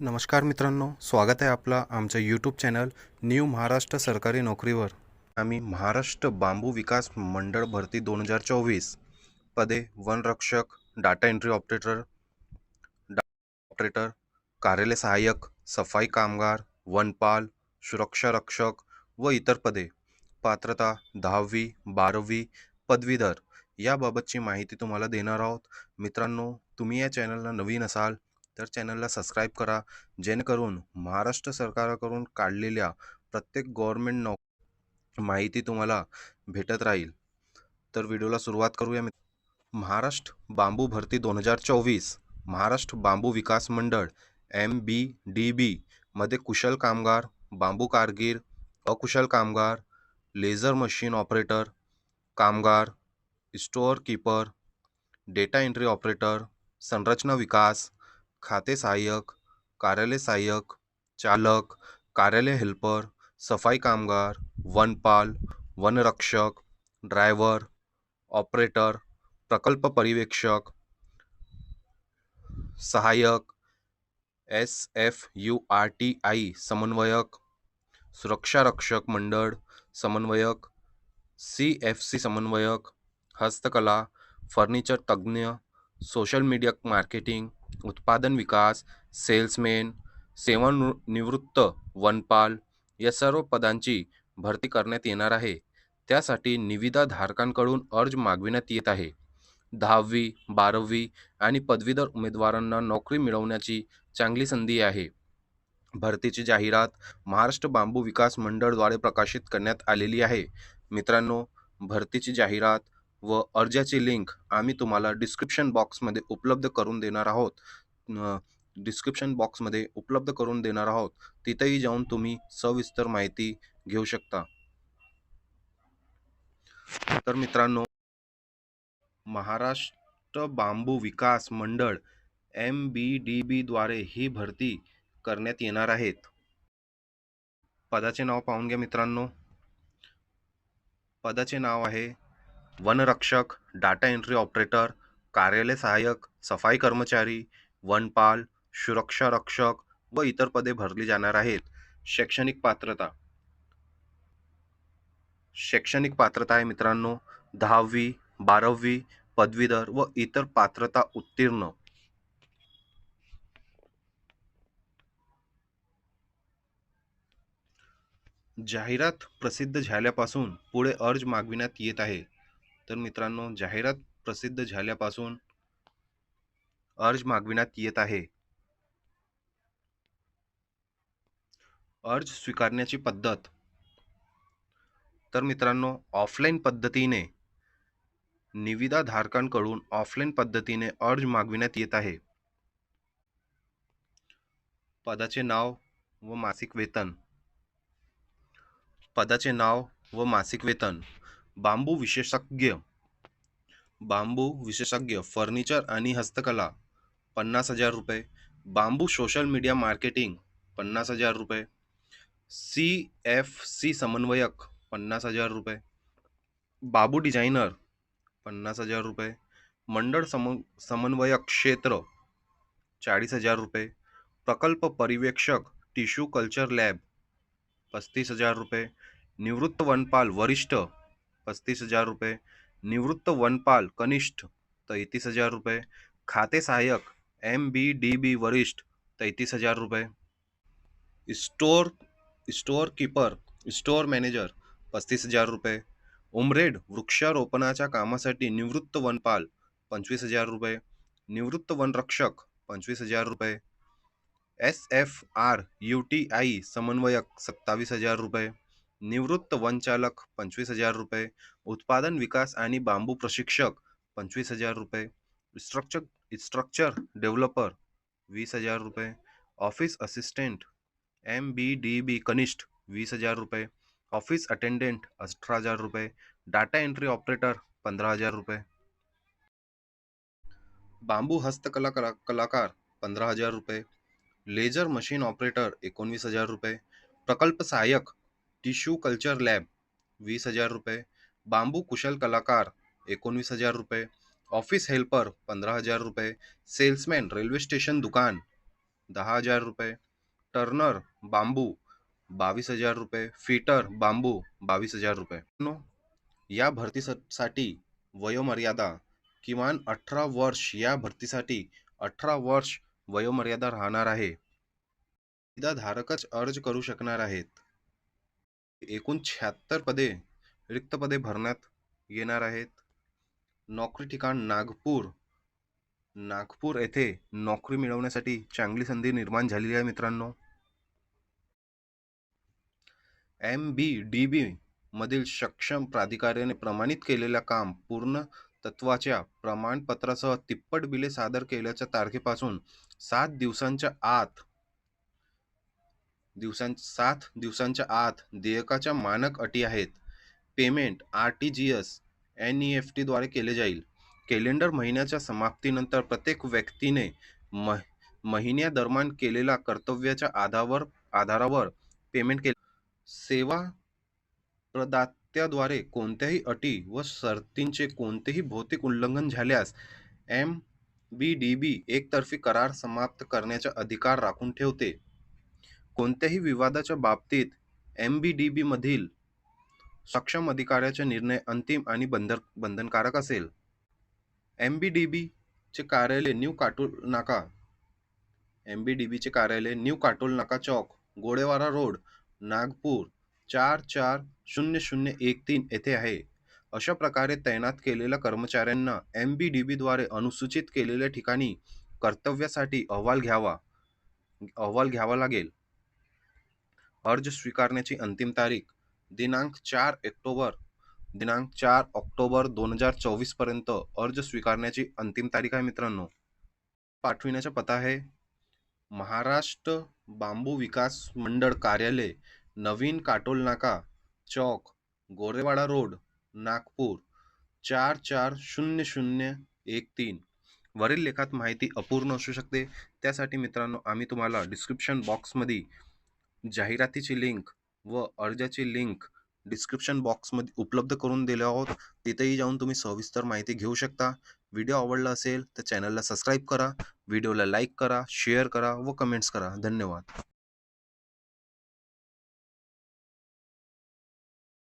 नमस्कार मित्रांनो स्वागत आहे आपलं आमचं यूट्यूब चॅनल न्यू महाराष्ट्र सरकारी नोकरीवर. आम्ही महाराष्ट्र बांबू विकास मंडळ भरती दोन हजार चोवीस पदे वनरक्षक data entry operator data operator कार्यालय सहाय्यक सफाई कामगार वनपाल सुरक्षा रक्षक व इतर पदे पात्रता दहावी बारावी पदवीधर याबाबतची माहिती तुम्हाला देणार आहोत. मित्रांनो तुम्ही या चॅनलला नवीन असाल तर चॅनलला सबस्क्राईब करा. जेणेकरून महाराष्ट्र सरकारकडून काढलेल्या प्रत्येक गव्हर्मेंट नौ माहिती तुम्हाला भेटत राहील. तर व्हिडिओला सुरुवात करूया मी महाराष्ट्र बांबू भरती दोन हजार चोवीस. महाराष्ट्र बांबू विकास मंडळ एम बी डी बी मध्ये कुशल कामगार बांबू कारगीर अकुशल कामगार लेझर मशीन ऑपरेटर कामगार store keeper data entry operator संरचना विकास खाते सहाय्यक कार्यालय सहाय्यक चालक कार्यालय हेल्पर सफाई कामगार वनपाल वनरक्षक ड्रायव्हर ऑपरेटर प्रकल्प पर्यवेक्षक सहाय्यक S F U R T I समन्वयक सुरक्षा रक्षक मंडळ समन्वयक सी एफ सी समन्वयक हस्तकला फर्निचर तज्ज्ञ सोशल मीडिया मार्केटिंग उत्पादन विकास सेल्समॅन सेवानिवृत्त वनपाल या सर्व पदांची भरती करण्यात येणार आहे. त्यासाठी निविदा धारकांकडून अर्ज मागविण्यात येत आहे. दहावी बारावी आणि पदवीधर उमेदवारांना नोकरी मिळवण्याची चांगली संधी आहे. भरतीची जाहिरात महाराष्ट्र बांबू विकास मंडळद्वारे प्रकाशित करण्यात आलेली आहे. मित्रांनो भरतीची जाहिरात व अर्जाची लिंक आम्ही तुम्हाला डिस्क्रिप्शन बॉक्समध्ये उपलब्ध करून देणार आहोत. डिस्क्रिप्शन बॉक्समध्ये उपलब्ध करून देणार आहोत. तिथेही जाऊन तुम्ही सविस्तर माहिती घेऊ शकता. तर मित्रांनो महाराष्ट्र बांबू विकास मंडळ एम बी डी बीद्वारे ही भरती करण्यात येणार आहेत. पदाचे नाव पाहून घ्या मित्रांनो. पदाचे नाव आहे वनरक्षक डाटा एंट्री ऑपरेटर कार्यालय सहाय्यक सफाई कर्मचारी वनपाल सुरक्षा रक्षक व इतर पदे भरली जाणार आहेत. शैक्षणिक पात्रता. शैक्षणिक पात्रता आहे मित्रांनो दहावी बारावी पदवीधर व इतर पात्रता उत्तीर्ण. जाहिरात प्रसिद्ध झाल्यापासून पुढे अर्ज मागविण्यात येत आहे. तर मित्रांनो जाहिरात प्रसिद्ध झाल्यापासून अर्ज मागविण्यात येत आहे. अर्ज स्वीकारण्याची पद्धत. तर मित्रांनो ऑफलाईन पद्धतीने निविदाधारकांकडून ऑफलाईन पद्धतीने अर्ज मागविण्यात येत आहे. पदाचे नाव व मासिक वेतन. पदाचे नाव व मासिक वेतन. बांबू विशेषज्ञ. बांबू विशेषज्ञ फर्निचर आणि हस्तकला पन्नास हजार रुपये. बांबू सोशल मीडिया मार्केटिंग पन्नास हजार रुपये. सी एफ सी समन्वयक पन्नास हजार रुपये. बाबू डिझायनर पन्नास हजार रुपये. मंडळ सम समन्वयक क्षेत्र चाळीस हजार रुपये. प्रकल्प पर्यवेक्षक टिश्यू कल्चर लॅब पस्तीस हजार रुपये. निवृत्त वनपाल वरिष्ठ पस्तीस हजार रुपये. निवृत्त वनपाल कनिष्ठ तैतीस हजार रुपये. खाते सहाय्यक एम बी डी बी वरिष्ठ तैतीस हजार रुपये. Store store keeper store manager पस्तीस हजार रुपये. उमरेड वृक्षारोपणाच्या कामासाठी निवृत्त वनपाल पंचवीस हजार रुपये. निवृत्त वनरक्षक पंचवीस हजार रुपये. S F R U T I समन्वयक सत्तावीस हजार रुपये. निवृत्त वनचालक पंचवीस हज़ार रुपये, उत्पादन विकास आणि बांबू प्रशिक्षक पंचवीस हज़ार रुपये स्ट्रक्चर स्ट्रक्चर डेव्हलपर वीस हज़ार रुपये office assistant M B D B कनिष्ठ वीस हज़ार रुपये ऑफ़िस अटेंडंट अठरा हज़ार रुपये डाटा एंट्री ऑपरेटर पंधरा हज़ार रुपये. बांबू हस्तकला कला, कलाकार पंधरा हज़ार रुपये लेझर मशीन ऑपरेटर एकोणवीस हज़ार रुपये, प्रकल्प सहाय्यक टिश्यू कल्चर लॅब वीस हजार रुपये बांबू कुशल कलाकार एकोणवीस हजार रुपये ऑफिस हेल्पर पंधरा हजार रुपये सेल्समॅन रेल्वे स्टेशन दुकान दहा हजार रुपये टर्नर बांबू बावीस हजार रुपये फिटर बांबू बावीस हजार रुपये या भरतीसाठी वयोमर्यादा किमान अठरा वर्ष या भरतीसाठी अठरा वर्ष वयोमर्यादा राहणार आहे. धारकच अर्ज करू शकणार आहेत. एकूण शहात्तर पदे रिक्त पदे भरण्यात येणार आहेत. नोकरी ठिकाण नागपूर. नागपूर येथे नोकरी मिळवण्यासाठी चांगली संधी निर्माण झालेली आहे मित्रांनो. एम बी डी बी मधील सक्षम प्राधिकाऱ्याने प्रमाणित केलेल्या काम पूर्ण तत्वाच्या प्रमाणपत्रासह तिप्पट बिले सादर केल्याच्या तारखेपासून सात दिवसांच्या आत दिवसां सात दिवसांच्या आत देयकाच्या मानक अटी आहेत. Payment R T G S N E F टीद्वारे केले जाईल. कॅलेंडर महिन्याच्या समाप्तीनंतर प्रत्येक व्यक्तीने मह महिन्यादरम्यान केलेल्या कर्तव्याच्या आधावर आधारावर पेमेंट केले. सेवा प्रदात्याद्वारे कोणत्याही अटी व शर्तींचे कोणतेही भौतिक उल्लंघन झाल्यास एम बी डी बी एकतर्फी करार समाप्त करण्याचा अधिकार राखून ठेवते. कोणत्याही विवादाच्या बाबतीत एम बी डी बीमधील सक्षम अधिकाऱ्याचा निर्णय अंतिम आणि बंधन बंधनकारक असेल. एम बी डी बीचे कार्यालय न्यू काटोल नाका. एम बी डी बीचे कार्यालय न्यू काटोल नाका चौक गोडेवारा रोड नागपूर चार चार शून्य शून्य एक तीन येथे आहे. अशा प्रकारे तैनात केलेल्या कर्मचाऱ्यांना एम बी डी बीद्वारे अनुसूचित केलेल्या ठिकाणी कर्तव्यासाठी अहवाल घ्यावा अहवाल घ्यावा लागेल. अर्ज स्वीकारण्याची अंतिम तारीख दिनांक चार ऑक्टोबर दिनांक चार ऑक्टोबर दोन हजार चोवीसपर्यंत अर्ज स्वीकारण्याची अंतिम तारीख आहे मित्रांनो. पाठविण्याचा पत्ता आहे महाराष्ट्र बांबू विकास मंडळ कार्यालय नवीन काटोल नाका चौक गोरेवाडा रोड नागपूर चार चार शून्य शून्य एक तीन. वरील लेखात माहिती अपूर्ण असू शकते त्यासाठी मित्रांनो आम्ही तुम्हाला डिस्क्रिप्शन बॉक्समध्ये जाहिरातीची लिंक व अर्जाची लिंक डिस्क्रिप्शन बॉक्समध्ये उपलब्ध करून दिले आहोत तिथेही जाऊन तुम्ही सविस्तर माहिती घेऊ शकता. व्हिडिओ आवडला असेल तर चॅनलला सबस्क्राईब करा. व्हिडिओला लाईक करा शेअर करा व कमेंट्स करा. धन्यवाद.